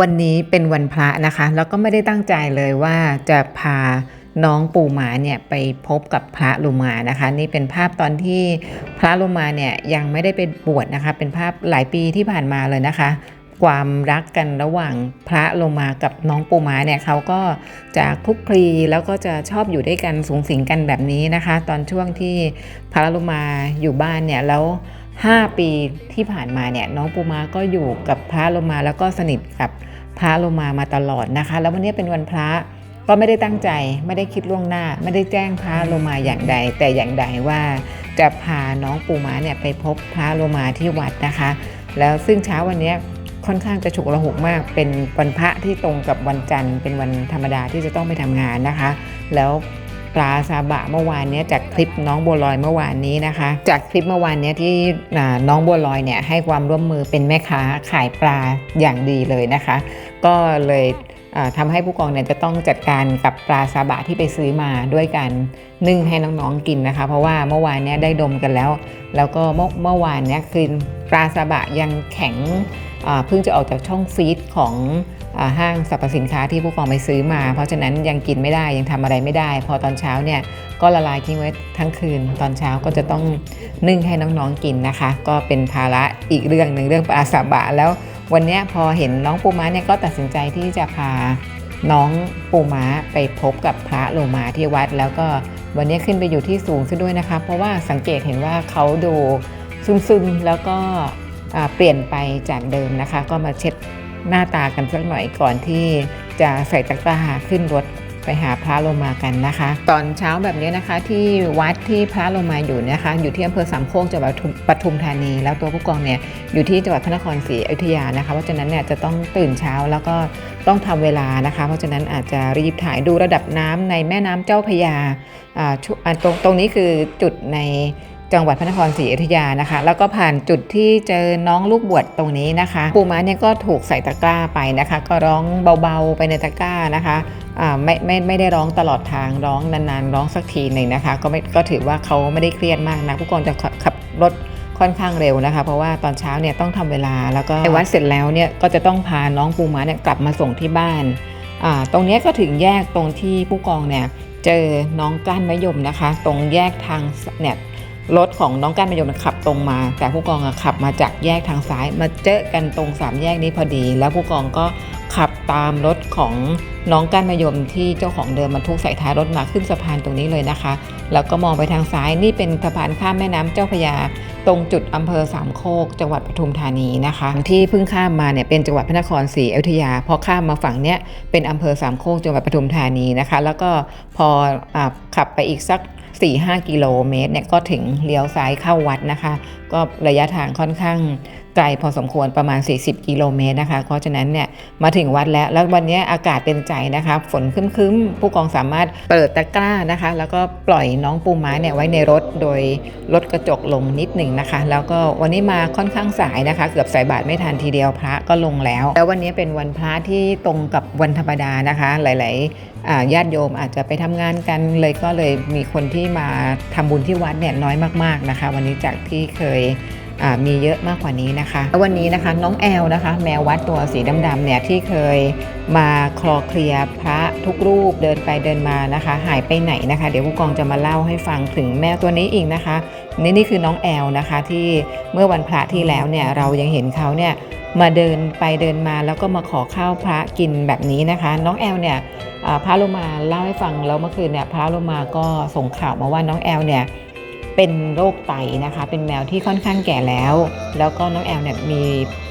วันนี้เป็นวันพระนะคะ แล้วก็ไม่ได้ตั้งใจเลยว่าจะพาน้องปูหมาเนี่ยไปพบกับพระลุมานะคะ นี่เป็นภาพตอนที่พระลุมาเนี่ยยังไม่ได้ไปบวชนะคะ เป็นภาพหลายปีที่ผ่านมาเลยนะคะ ความรักกันระหว่างพระโลมากับน้องปูมาเนี่ยเขาก็จะคลุกคลีแล้วก็จะชอบอยู่ด้วยกันสูงสิงกันแบบนี้นะคะ ตอนช่วงที่พระโลมาอยู่บ้านเนี่ยแล้ว 5 ปีที่ผ่านมาเนี่ยน้องปูมาก็อยู่กับพระโลมาแล้วก็สนิทกับพระโลมามาตลอดนะคะ แล้ววันนี้เป็นวันพระก็ไม่ได้ตั้งใจไม่ได้คิดล่วงหน้า ไม่ได้แจ้งพระโลมาอย่างใด แต่อย่างใดว่าจะพาน้องปูมาเนี่ยไปพบพระโลมาที่วัดนะคะ แล้วซึ่งเช้าวันนี้ค่อนข้างจะฉุกระหุกมาก เป็นวันพระที่ตรงกับวันจันทร์ เป็นวันธรรมดาที่จะต้องไปทำงานนะคะ แล้ว ปลาซาบะเมื่อวานนี้จากคลิปน้องบัวลอยเมื่อวานนี้นะคะ จากคลิปเมื่อวานนี้ที่น้องบัวลอยเนี่ยให้ความร่วมมือเป็นแม่ค้าขายปลาอย่างดีเลยนะคะ ก็เลยอ่าทำให้ผู้กองเนี่ยจะต้องจัดการกับปลาซาบะที่ไปซื้อมาด้วยกันนึ่งให้น้องๆกินนะคะ เพราะว่าเมื่อวานเนี้ยได้ดมกันแล้ว แล้วก็เมื่อเมื่อวานเนี้ยคือปลาซาบะยังแข็งเพิ่งจะออกจากช่องฟีดของ ห้างสรรพสินค้าที่ผู้กองไปซื้อมา เพราะฉะนั้นยังกินไม่ได้ยังทำอะไรไม่ได้ พอตอนเช้าเนี่ยก็ละลายทิ้งไว้ทั้งคืน ตอนเช้าก็จะต้องนึ่งให้น้องๆกินนะคะ ก็เป็นภาระอีกเรื่องหนึ่งเรื่องปลาสาบะแล้ววันนี้พอเห็นน้องปูม้าเนี่ยก็ตัดสินใจที่จะพาน้องปูม้าไปพบกับพระโลมาที่วัด แล้วก็วันนี้ขึ้นไปอยู่ที่สูงซะด้วยนะคะ เพราะว่าสังเกตเห็นว่าเขาดูซึมๆแล้วก็เปลี่ยนไปจากเดิมนะคะ ก็มาเช็ด หน้าตากันสักหน่อยก่อนที่จะใส่ตะกร้าขึ้นรถไปหาพระโลมากันนะคะ ตอนเช้าแบบนี้นะคะที่วัดที่พระโลมาอยู่นะคะ อยู่ที่อำเภอสามโคกจังหวัดปทุมธานี แล้วตัวผู้กองเนี่ยอยู่ที่จังหวัดพระนครศรีอยุธยานะคะ เพราะฉะนั้นเนี่ยจะต้องตื่นเช้าแล้วก็ต้องทำเวลานะคะ เพราะฉะนั้นอาจจะรีบถ่ายดูระดับน้ำในแม่น้ำเจ้าพยาอ่าชุอ่าตรงตรงนี้คือจุดใน จังหวัดพระนครศรีอยุธยานะคะ แล้วก็ผ่านจุดที่เจอน้องลูกบวชตรงนี้นะคะปูม้าเนี่ยก็ถูกใส่ตะกร้าไปนะคะ ก็ร้องเบาๆไปในตะกร้านะคะไม่ไม่ไม่ได้ร้องตลอดทางร้องนานๆ ร้องสักทีหนึ่งนะคะ ก็ไม่ก็ถือว่าเขาไม่ได้เครียดมากนะผู้กองจะขับรถค่อนข้างเร็วนะคะ เพราะว่าตอนเช้าเนี่ยต้องทำเวลาแล้วก็ไปวัดเสร็จแล้วเนี่ยก็จะต้องพาน้องปูม้าเนี่ยกลับมาส่งที่บ้านตรงนี้ก็ถึงแยกตรงที่ผู้กองเนี่ยเจอน้องก้านมะยมนะคะ ตรงแยกทางเนี่ย รถของน้องก้านมะยมขับตรงมา แต่ผู้กองขับมาจากแยกทางซ้าย มาเจอกันตรงสามแยกนี้พอดี แล้วผู้กองก็ขับตามรถของน้องก้านมะยมที่เจ้าของเดิมบรรทุกใส่ท้ายรถมาขึ้นสะพานตรงนี้เลยนะคะ แล้วก็มองไปทางซ้ายนี่เป็นสะพานข้ามแม่น้ำเจ้าพยา ตรงจุดอำเภอสามโคก จังหวัดปทุมธานีนะคะ ที่เพิ่งข้ามมาเนี่ยเป็นจังหวัดพระนครศรีอยุธยาพอข้ามมาฝั่งเนี้ยเป็นอำเภอสามโคกจังหวัดปทุมธานีนะคะ แล้วก็พออขับไปอีกสัก 4-5 กิโลเมตรเนี่ยก็ถึงเลี้ยวซ้ายเข้าวัดนะคะ ก็ระยะทางค่อนข้าง ไกลพอสมควรประมาณ 40 กิโลเมตรนะคะ เพราะฉะนั้นเนี่ยมาถึงวัดแล้ว แล้ววันนี้อากาศเป็นใจนะคะ ฝนคึ้มๆ ผู้กองสามารถเปิดตะกร้านะคะ แล้วก็ปล่อยน้องปูม้าเนี่ยไว้ในรถโดยลดกระจกลงนิดหนึ่งนะคะ แล้วก็วันนี้มาค่อนข้างสายนะคะ เกือบใส่บาตรไม่ทันทีเดียวพระก็ลงแล้ว แล้ววันนี้เป็นวันพระที่ตรงกับวันธรรมดานะคะ หลายๆญาติโยมอาจจะไปทำงานกันเลยก็เลยมีคนที่มาทำบุญที่วัดเนี่ยน้อยมากๆนะคะ วันนี้จากที่เคย มีเยอะมากกว่านี้นะคะแล้ววันนี้นะคะน้องแอลนะคะ แมววัดตัวสีดำๆเนี่ยที่เคยมาคลอเคลียพระทุกรูปเดินไปเดินมานะคะ หายไปไหนนะคะ เดี๋ยวผู้กองจะมาเล่าให้ฟังถึงแมวตัวนี้อีกนะคะนี่นี่คือน้องแอลนะคะที่เมื่อวันพระที่แล้วเนี่ยเรายังเห็นเขาเนี่ยมาเดินไปเดินมาแล้วก็มาขอข้าวพระกินแบบนี้นะคะ น้องแอลเนี่ยพระโลมาเล่าให้ฟังแล้วเมื่อคืนเนี่ยพระโลมาก็ส่งข่าวมาว่าน้องแอลเนี่ย เป็นโรคไตนะคะ เป็นแมวที่ค่อนข้างแก่แล้ว แล้วก็น้องแอลเนี่ยมี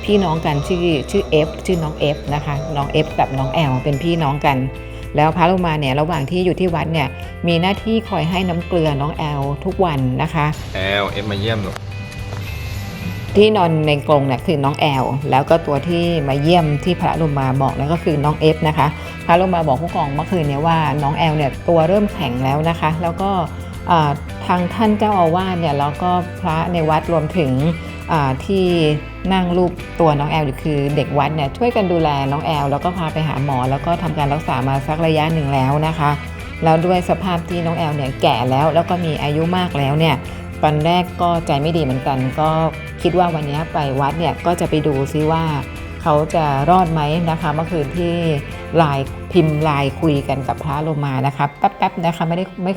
พี่น้องกันชื่อชื่อเอฟชื่อน้องเอฟนะคะ น้องเอฟกับน้องแอลเป็นพี่น้องกัน แล้วพระโลมาเนี่ยระหว่างที่อยู่ที่วัดเนี่ยมีหน้าที่คอยให้น้ำเกลือน้องแอลทุกวันนะคะแอลเอฟมาเยี่ยมหนูที่นอนในกรงเนี่ยคือน้องแอลแล้วก็ตัวที่มาเยี่ยมที่พระลงมาบอกนั่นก็คือน้องเอฟนะคะ พระลงมาบอกผู้กองเมื่อคืนเนี่ยว่าน้องแอลเนี่ยตัวเริ่มแข็งแล้วนะคะ แล้วก็อ่า ทางท่านเจ้าอาวาสเนี่ยแล้วก็พระในวัดรวมถึงที่นั่งรูปตัวน้องแอลอยู่คือเด็กวัดเนี่ยช่วยกันดูแลน้องแอลแล้วก็พาไปหาหมอ แล้วก็ทำการรักษามาสักระยะหนึ่งแล้วนะคะ แล้วด้วยสภาพที่น้องแอลเนี่ยแก่แล้วแล้วก็มีอายุมากแล้วเนี่ยตอนแรกก็ใจไม่ดีเหมือนกัน ก็คิดว่าวันนี้ไปวัดเนี่ยก็จะไปดูซิว่าเขเขาจะรอดไหมนะคะเมื่อคืนที่ไลน์พิมพ์ไลน์คุยกันกับพระโลมานะคะแป๊บๆนะคะไม่ได้ไม่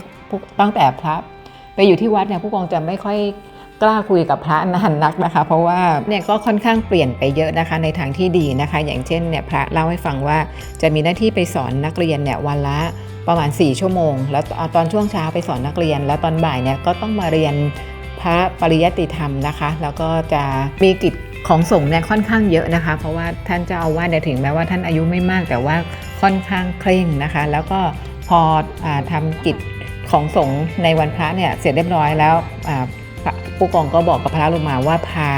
ตั้งแต่พระ ไปอยู่ที่วัดเนี่ยผู้กองจะไม่ค่อยกล้าคุยกับพระนานนักนะคะ เพราะว่าเนี่ยก็ค่อนข้างเปลี่ยนไปเยอะนะคะในทางที่ดีนะคะ อย่างเช่นเนี่ยพระเล่าให้ฟังว่าจะมีหน้าที่ไปสอนนักเรียนเนี่ยวันละประมาณ 4 ชั่วโมง แล้วตอนช่วงเช้าไปสอนนักเรียน แล้วตอนบ่ายเนี่ยก็ต้องมาเรียนพระปริยติธรรมนะคะ แล้วก็จะมีกิจของสงฆ์เนี่ยค่อนข้างเยอะนะคะ เพราะว่าท่านเจ้าอาวาสเนี่ยถึงแม้ว่าท่านอายุไม่มากแต่ว่าค่อนข้างเคร่งนะคะ แล้วก็พออาทำกิจ ของสงฆ์ในวันพระเนี่ยเสร็จเรียบร้อยแล้วผู้กองก็บอกกับพระลงมาว่าพา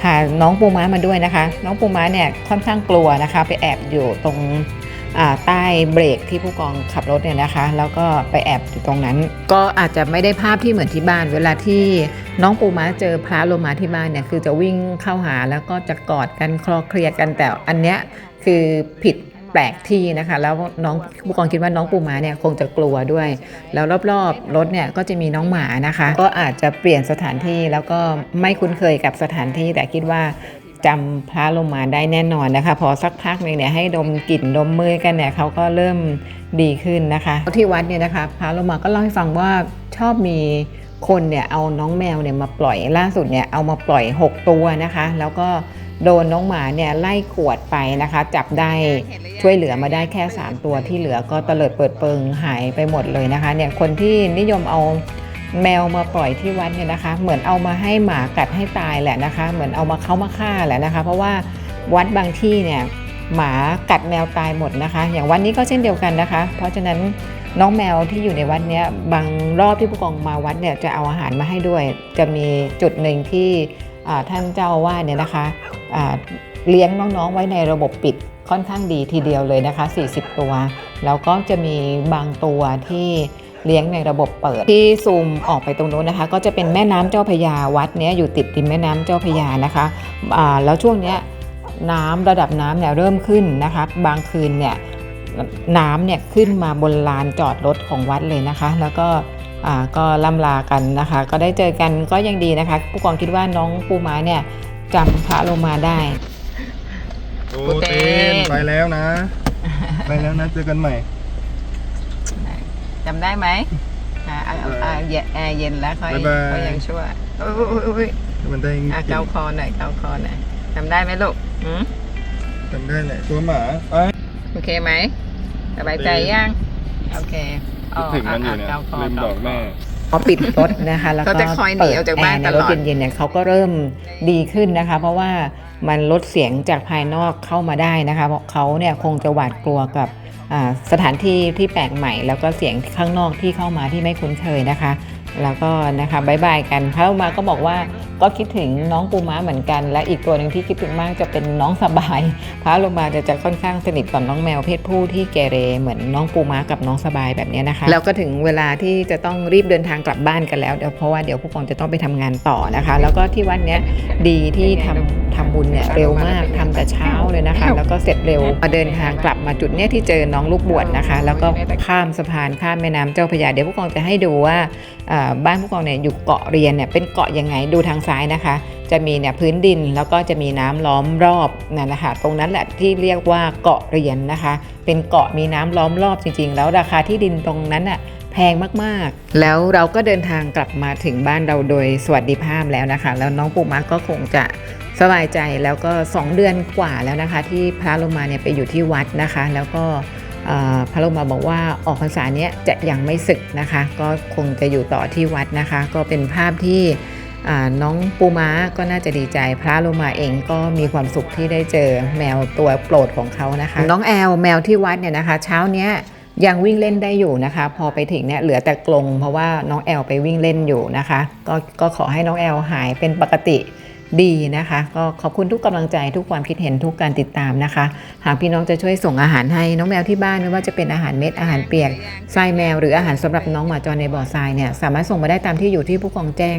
พาน้องปูม้ามาด้วยนะคะ น้องปูม้าเนี่ยค่อนข้างกลัวนะคะ ไปแอบอยู่ตรงใต้เบรกที่ผู้กองขับรถเนี่ยนะคะ แล้วก็ไปแอบอยู่ตรงนั้น ก็อาจจะไม่ได้ภาพที่เหมือนที่บ้าน เวลาที่น้องปูม้าเจอพระโลมาที่บ้านเนี่ยคือจะวิ่งเข้าหาแล้วก็จะกอดกันคลอเคลียร์กันแต่อันเนี้ยคือผิด แปลกที่นะคะ แล้วน้องผู้กองคิดว่าน้องปูม้าเนี่ยคงจะกลัวด้วย แล้วรอบๆรถเนี่ยก็จะมีน้องหมานะคะ ก็อาจจะเปลี่ยนสถานที่แล้วก็ไม่คุ้นเคยกับสถานที่แต่คิดว่าจำพระลงมาได้แน่นอนนะคะ พอสักพักหนึ่งเนี่ยให้ดมกลิ่นดมมือกันเนี่ยเขาก็เริ่มดีขึ้นนะคะที่วัดเนี่ยนะคะพระลงมาก็เล่าให้ฟังว่าชอบมีคนเนี่ยเอาน้องแมวเนี่ยมาปล่อยล่าสุดเนี่ยเอามาปล่อย 6 ตัวนะคะ แล้วก็ โดนน้องหมาเนี่ยไล่กวดไปนะคะ จับได้ช่วยเหลือมาได้แค่ 3 ตัวที่เหลือก็เตลิดเปิดเปิงหายไปหมดเลยนะคะเนี่ยคนที่นิยมเอาแมวมาปล่อยที่วัดเนี่ยนะคะ เหมือนเอามาให้หมากัดให้ตายแหละนะคะ เหมือนเอามาเข้ามาฆ่าแหละนะคะ เพราะว่าวัดบางที่เนี่ยหมากัดแมวตายหมดนะคะ อย่างวันนี้ก็เช่นเดียวกันนะคะ เพราะฉะนั้นน้องแมวที่อยู่ในวัดเนี้ยบางรอบที่ผู้กองมาวัดเนี่ยจะเอาอาหารมาให้ด้วย จะมีจุดหนึ่งที่ ท่านเจ้าอาวาเนี่ยนะคะเลี้ยงน้องๆ ไว้ในระบบปิดค่อนข้างดีทีเดียวเลยนะคะ 40 ตัว แล้วก็จะมีบางตัวที่เลี้ยงในระบบเปิด ที่ซูมออกไปตรงนู้นนะคะ ก็จะเป็นแม่น้ำเจ้าพยาวัดเนี้ยอยู่ติดริมแม่น้ำเจ้าพยานะคะอ่าแล้วช่วงเนี้ยน้ำระดับน้ำเนี่ยเริ่มขึ้นนะคะ บางคืนเนี่ยน้ำเนี่ยขึ้นมาบนลานจอดรถของวัดเลยนะคะ แล้วก็ ก็ล่ำลากันนะคะ ก็ได้เจอกันก็ยังดีนะคะ ผู้กองคิดว่าน้องปูม้าเนี่ยจำพระโลมาได้โอ้กูเต้เต้นนไปแล้วนะ ไปแล้วนะเจอกันใหม่จำได้ไหมอ่าอ่าอ่าเย็นแอร์เย็นแล้วค่อยบ๊ายบายค่อยยังชั่วอุ้ยมันได้อะกลิ่เกานคอหน่อยเกาคอหน่อยจำได้ไหมลูกหืมจำได้แหละตัวหมาไปโอเคไหมสบายใจยังโอเค อ๋อถึงมันอยู่เนี่ยะะเาคลืมบอกแม่ พอปิดรถนะคะ แล้วก็เขาจะคอยหนีออกจากบ้านเปิดแอร์ในตรลถอดเย็นๆเนี่ยเขาก็เริ่มดีขึ้นนะคะ เพราะว่ามันลดเสียงจากภายนอกเข้ามาได้นะคะเพราะเขาเนี่ยคงจะหวาดกลัวกับอ่าสถานที่ที่แปลกใหม่ แล้วก็เสียงข้างนอกที่เข้ามาที่ไม่คุ้นเคยนะคะ แล้วก็นะคะบายบายกันพระอุมาก็บอกว่าก็คิดถึงน้องปูม้าเหมือนกัน และอีกตัวหนึ่งที่คิดถึงมากจะเป็นน้องสบาย พระโลมาจะจะค่อนข้างสนิทกับน้องแมวเพศผู้ที่เกเรเหมือนน้องปูม้ากับน้องสบายแบบเนี้ยนะคะแล้วก็ถึงเวลาที่จะต้องรีบเดินทางกลับบ้านกันแล้วเดี๋ยวเพราะว่าเดี๋ยวผู้กองจะต้องไปทำงานต่อนะคะ แล้วก็ที่วัดเนี้ยดีที่ทำทำบุญเนี่ยเร็วมากทำแต่เช้าเลยนะคะ แล้วก็เสร็จเร็วมาเดินทางกลับมาจุดเนี้ยที่เจอน้องลูกบวชนะคะ แล้วก็ข้ามสะพานข้ามแม่น้ำเจ้าพระยาเดี๋ยวผู้กองจะให้ดูว่าอ่าบ้านผู้กองเนี่ยอยู่เกาะเรียนเนี่ยเป็นเกาะยังไงดูทางซ้ายนะคะ จะมีเนี่ยพื้นดินแล้วก็จะมีน้ำล้อมรอบนั่นนะคะตรงนั้นแหละที่เรียกว่าเกาะเรียนนะคะ เป็นเกาะมีน้ำล้อมรอบจริง ๆ แล้วราคาที่ดินตรงนั้นน่ะแพงมากๆ แล้วเราก็เดินทางกลับมาถึงบ้านเราโดยสวัสดิภาพแล้วนะคะ แล้วน้องปูม้าก็คงจะสบายใจแล้วก็ 2 เดือนกว่าแล้วนะคะ ที่พระลงมาเนี่ยไปอยู่ที่วัดนะคะ แล้วก็ พระโลมาบอกว่าออกพรรษาเนี้ยจะยังไม่ศึกนะคะ ก็คงจะอยู่ต่อที่วัดนะคะ ก็เป็นภาพที่น้องปูม้าก็น่าจะดีใจ พระโลมาเองก็มีความสุขที่ได้เจอแมวตัวโปรดของเขานะคะ น้องแอลแมวที่วัดเนี่ยนะคะ เช้าเนี้ยยังวิ่งเล่นได้อยู่นะคะ พอไปถึงเนี่ยเหลือแต่กรงเพราะว่าน้องแอลไปวิ่งเล่นอยู่นะคะ ก็ก็ขอให้น้องแอลหายเป็นปกติ ดีนะคะ ก็ขอบคุณทุกกำลังใจทุกความคิดเห็นทุกการติดตามนะคะ หากพี่น้องจะช่วยส่งอาหารให้น้องแมวที่บ้านไม่ว่าจะเป็นอาหารเม็ดอาหารเปียกทรายแมว หรืออาหารสำหรับน้องหมาจรในบ่อทรายเนี่ยสามารถส่งมาได้ตามที่อยู่ที่ผู้กองแจ้ง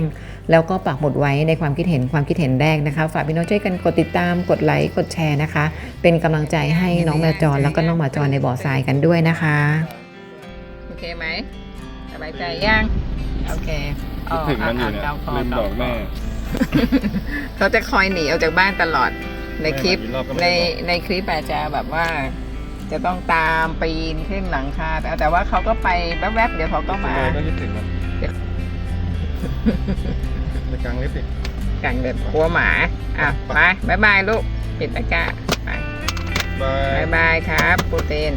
แล้วก็ปักหมุดไว้ในความคิดเห็นความคิดเห็นแรกนะคะ ฝากพี่น้องช่วยกันกดติดตามกดไลค์กดแชร์นะคะ เป็นกำลังใจให้น้องแมวจรแล้วก็น้องหมาจรในบ่อทรายกันด้วยนะคะโอเคไหมสบายใจยังโอเคอ๋อถึงมันอยู่เนี่ยเกาคอลืมบอกแม่ เขาจะคอยหนีออกจากบ้านตลอดในคลิปไม่มากี่รอบก็ไม่ในได้บอกในคลิปอาจจะแบบว่า จะต้องตามปีนขึ้นหลังคาแต่แต่ว่าเขาก็ไปแวบๆเดี๋ยวเขาก็มาก็คิดถึงมันไปกลางเล็บดิกันแบบกลัวหมาอะไปบายบายลูกปิดตะกร้าไปบายบายบายครับปูเตน